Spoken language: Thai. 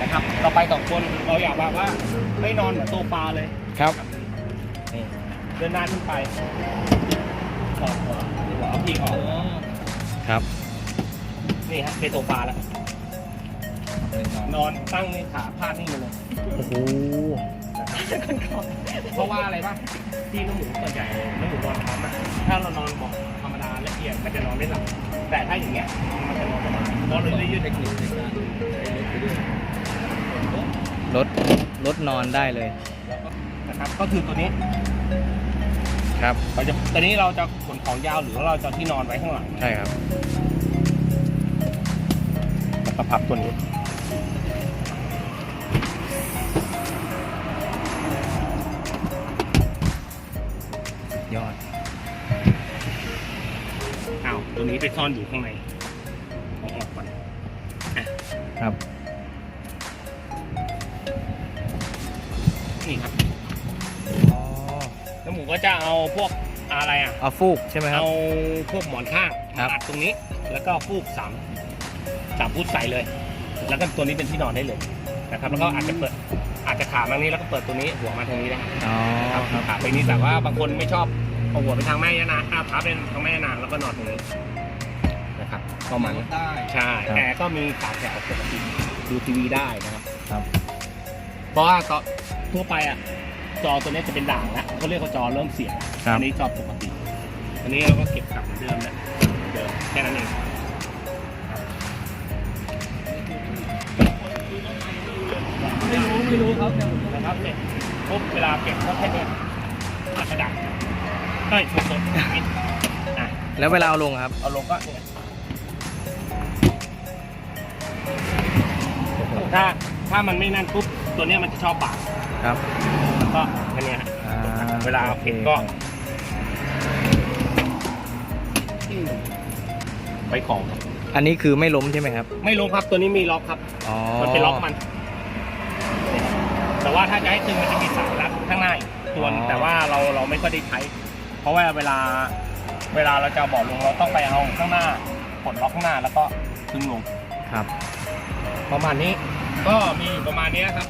นะครับ เราไปสองคนเราอยากแบบว่าไม่นอนเหมือนโซฟาเลยครับนี่เดินหน้าขึ้นไปถอดหัวหัวเอาพีกออกครับ นี่ฮะเป็นโซฟาแล้ว นอนตั้งนี่ขาพาดนี่มาเลยโอ้โหเพราะว่าอะไรบ้างที่น้องหมูส่วนใหญ่น้องหมูนอนพร้อมอะถ้าเรานอนเบาะธรรมดาละเอียดมันจะนอนไม่หลับแต่ถ้าอย่างเงี้ยมันจะนอนสบายนอนเลยได้ยืดเทคนิคในกา รรถรถนอนได้เลยนะครับก็คือตัวนี้ครับเราจะตัวนี้เราจะขนของยาวหรือว่าเราจะเอาที่นอนไว้ข้างหลังใช่ครับแล้วก็พับตัวนี้ ยอดอ้าวตัวนี้ไปซ่อนอยู่ข้างในเอาออกก่อนครับ นี่ครับอ๋อแล้วหมูก็จะเอาพวกอะไรอะ เอาฟูกใช่ไหมครับ เอาพวกหมอนข้างครัมาบ อัดตรงนี้ แล้วก็ฟูกสามสามฟุตใส่เลย แล้วก็ตัวนี้เป็นที่นอนได้เลยนะครับ แล้วก็อาจจะเปิด อาจจะขามานี้แล้วก็เปิดตัวนี้หัวมาทางนี้ได้อ๋อครับครับขาไปนี้แต่ว่าบางคนไม่ชอบเอาหัวไปทางแม่ยานางอ้าวขาเป็นทางแม่ยานางแล้วก็นอนตรงนี้นะครับประมาณนี้ได้ใช่แอร์ก็มีสามแถวปกติดูทีวีได้นะครับ ครับ เพราะว่าตอนทั่วไปอะจอตัวนี้จะเป็นด่างแล้วเขาเรียกว่าจอเริ่มเสียครับ อันี้จอปกติ อันนี้เราก็เก็บกลับเหมือนเดิมแหละเดิมแค่นั้นเองไม่รู้ไม่รู้ครับนะครับเสร็จปุ๊บเวลาเก็บก็แค่เนี้ยอัดกระดาษเฮ้ยสดๆปิดอะ แล้วเวลาเอาลงครับ เอาลงก็เนี่ยถ้าถ้ามันไม่นั่นปุ๊บ ตัวเนี้ยมันจะชอบบาดครับแล้วก็แค่เนี้ยฮะอ่เวลาเอาเก็บก็ ไปของครับอันนี้คือไม่ล้มใช่ไหมครับไม่ลงครับตัวนี้มีล็อกครับ อ๋อมันเป็นล็อกมัน แต่ว่าถ้าจะให้ตึงมันจะมีสายรัดข้างหน้าอีกตัวหนึ่งแต่ว่าเราเราไม่ค่อยได้ใช้ เพราะว่าเวลาเวลาเราจะเอาเบาะลงเราต้องไปเอาข้างหน้าปลดล็อกข้างหน้าแล้วก็ตึงลง ครับ ประมาณนี้ก็มีอยู่ประมาณนี้ครับ